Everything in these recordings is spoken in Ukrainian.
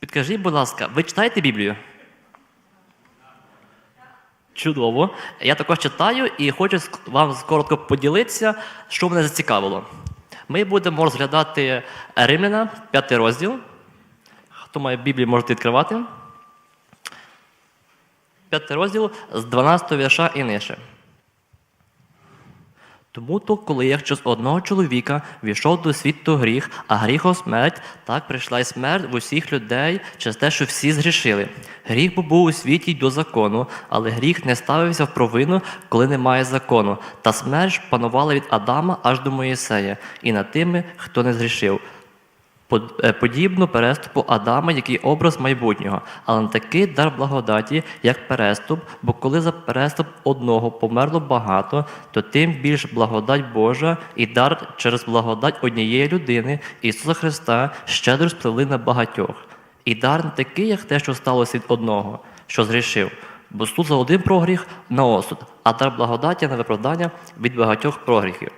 Підкажіть, будь ласка, ви читаєте Біблію? Чудово. Я також читаю і хочу вам коротко поділитися, що мене зацікавило. Ми будемо розглядати Римляна, п'ятий розділ. Хто має Біблію, можете відкривати. П'ятий розділ з 12 вірша і нижче. Тому то, коли як через одного чоловіка війшов до світу гріх, а гріхом смерть, так прийшла й смерть в усіх людей через те, що всі згрішили. Гріх бо був у світі й до закону, але гріх не ставився в провину, коли немає закону. Та смерть панувала від Адама аж до Моїсея, і над тими, хто не згрішив. Е, переступу Адама, який образ майбутнього, але не такий дар благодаті, як переступ, бо коли за переступ одного померло багато, то тим більш благодать Божа і дар через благодать однієї людини, Ісуса Христа, щедро сплели на багатьох. І дар не такий, як те, що сталося від одного, що згрішив. Бо суд за один прогріх на осуд, а дар благодаті на виправдання від багатьох прогріхів.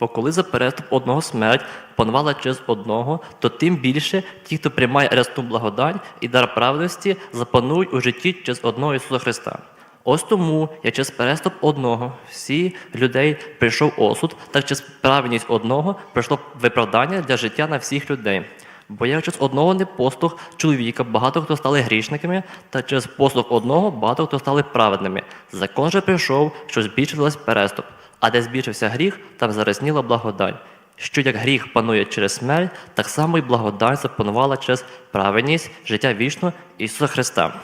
Бо коли за переступ одного смерть панувала через одного, то тим більше ті, хто приймає рясну благодать і дар праведності, запанують у житті через одного Ісуса Христа. Ось тому, як через переступ одного всі людей прийшов осуд, так через праведність одного прийшло виправдання для життя на всіх людей. Бо як через одного непослух чоловіка багато хто стали грішниками, та через послух одного багато хто стали праведними. Закон же прийшов, що збільшилась переступ. А де збільшився гріх, там заросніла благодать. Що як гріх панує через смерть, так само і благодать запанувала через праведність, життя вічно Ісуса Христа.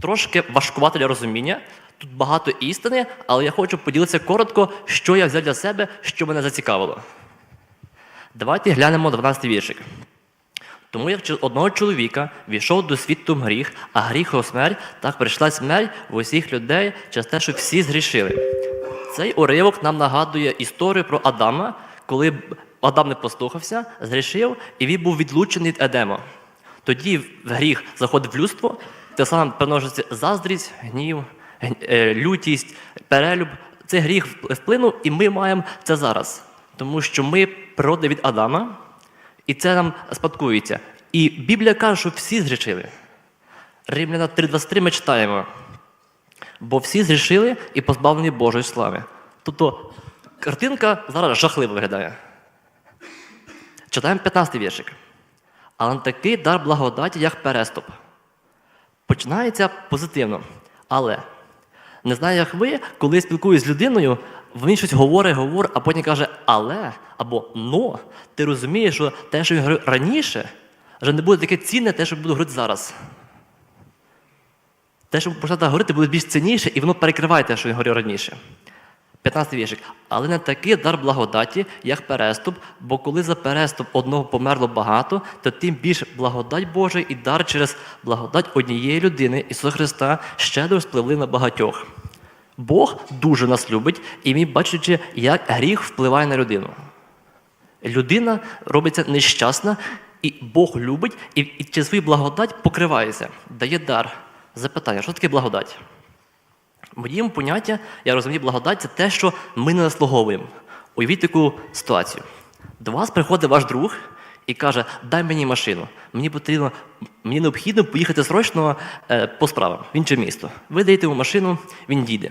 Трошки важкувато для розуміння. Тут багато істини, але я хочу поділитися коротко, що я взяв для себе, що мене зацікавило. Давайте глянемо 12 віршик. Тому як одного чоловіка війшов до світу гріх, а гріхом смерть, так прийшла смерть в усіх людей через те, що всі згрішили. Цей уривок нам нагадує історію про Адама, коли Адам не послухався, згрішив, і він був відлучений від Едема. Тоді гріх заходить в людство, те саме примножується заздрість, гнів, е, лютість, перелюб. Цей гріх вплинув, і ми маємо це зараз. Тому що ми природа від Адама, і це нам спадкується. І Біблія каже, що всі згрішили. Римляна 3.23 ми читаємо. Бо всі зрішили і позбавлені Божої слави. Тобто картинка зараз жахливо виглядає. Читаємо 15 віршик. Але такий дар благодаті, як переступ. Починається позитивно. Але не знаю, як ви, коли я спілкуюся з людиною, він щось говорить, говорить, а потім каже але або но. Ти розумієш, що те, що він говорив раніше, вже не буде таке цінне, те, що буду говорити зараз. Те, що почати говорити, буде більш цінніше, і воно перекриває те, що він говорив раніше. 15 віршик. Але не такий дар благодаті, як переступ, бо коли за переступ одного померло багато, то тим більш благодать Божа і дар через благодать однієї людини, Ісуса Христа, щедро спливли на багатьох. Бог дуже нас любить, і ми бачачи, як гріх впливає на людину. Людина робиться нещасна, і Бог любить, і, через свою благодать покривається, дає дар. Запитання, що таке благодать? В поняття, я розумію, благодать це те, що ми не заслуговуємо. Уявіть таку ситуацію. До вас приходить ваш друг і каже, дай мені машину. Мені потрібно, мені необхідно поїхати срочно е, по справам в інше місто. Ви даєте йому машину, він їде.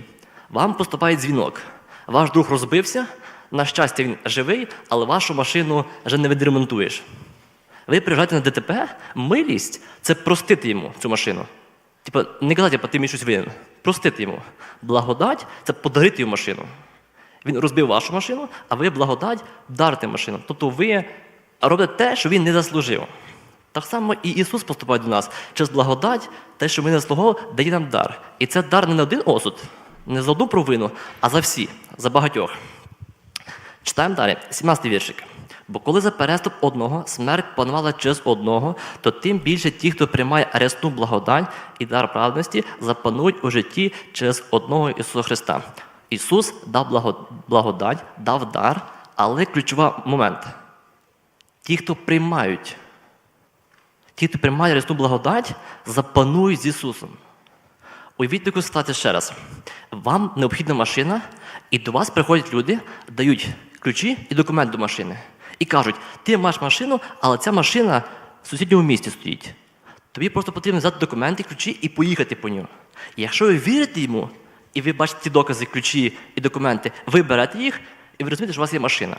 Вам поступає дзвінок. Ваш друг розбився, на щастя, він живий, але вашу машину вже не відремонтуєш. Ви приїжджаєте на ДТП, милість це простити йому цю машину. Типа, не казати, ти мені щось винен. Простити йому. Благодать це подарити йому машину. Він розбив вашу машину, а ви благодать вдарите машину. Тобто ви робите те, що він не заслужив. Так само і Ісус поступає до нас. Через благодать, те, що ми не заслуговували, дає нам дар. І це дар не на один осуд, не за одну провину, а за всі, за багатьох. Читаємо далі, 17 віршик. Бо коли за переступ одного смерть панувала через одного, то тим більше ті, хто приймає рясну благодать і дар праведності, запанують у житті через одного Ісуса Христа. Ісус дав благо- благодать, дав дар, але ключовий момент. Ті, хто приймають, ті, хто приймає рясну благодать, запанують з Ісусом. Уявіть таку ситуацію ще раз. Вам необхідна машина, і до вас приходять люди, дають ключі і документ до машини. І кажуть, ти маєш машину, але ця машина в сусідньому місті стоїть. Тобі просто потрібно взяти документи, ключі і поїхати по нього. І якщо ви вірите йому, і ви бачите ці докази, ключі і документи, ви берете їх, і ви розумієте, що у вас є машина.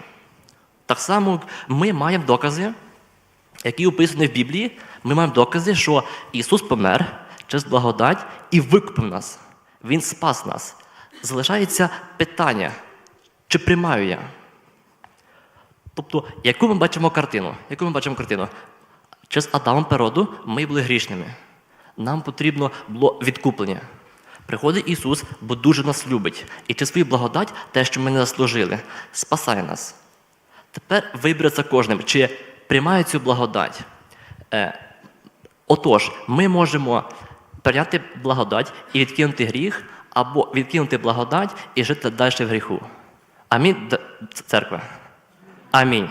Так само ми маємо докази, які описані в Біблії, ми маємо докази, що Ісус помер через благодать і викупив нас. Він спас нас. Залишається питання, чи приймаю я? Тобто, яку ми бачимо картину? Яку ми бачимо картину? Через Адамом природу ми були грішними. Нам потрібно було відкуплення. Приходить Ісус, бо дуже нас любить. І через свою благодать, те, що ми не заслужили, спасає нас. Тепер вибереться кожним, чи приймає цю благодать. Е, отож, ми можемо прийняти благодать і відкинути гріх, або відкинути благодать і жити далі в гріху. Амінь, церква. Амінь.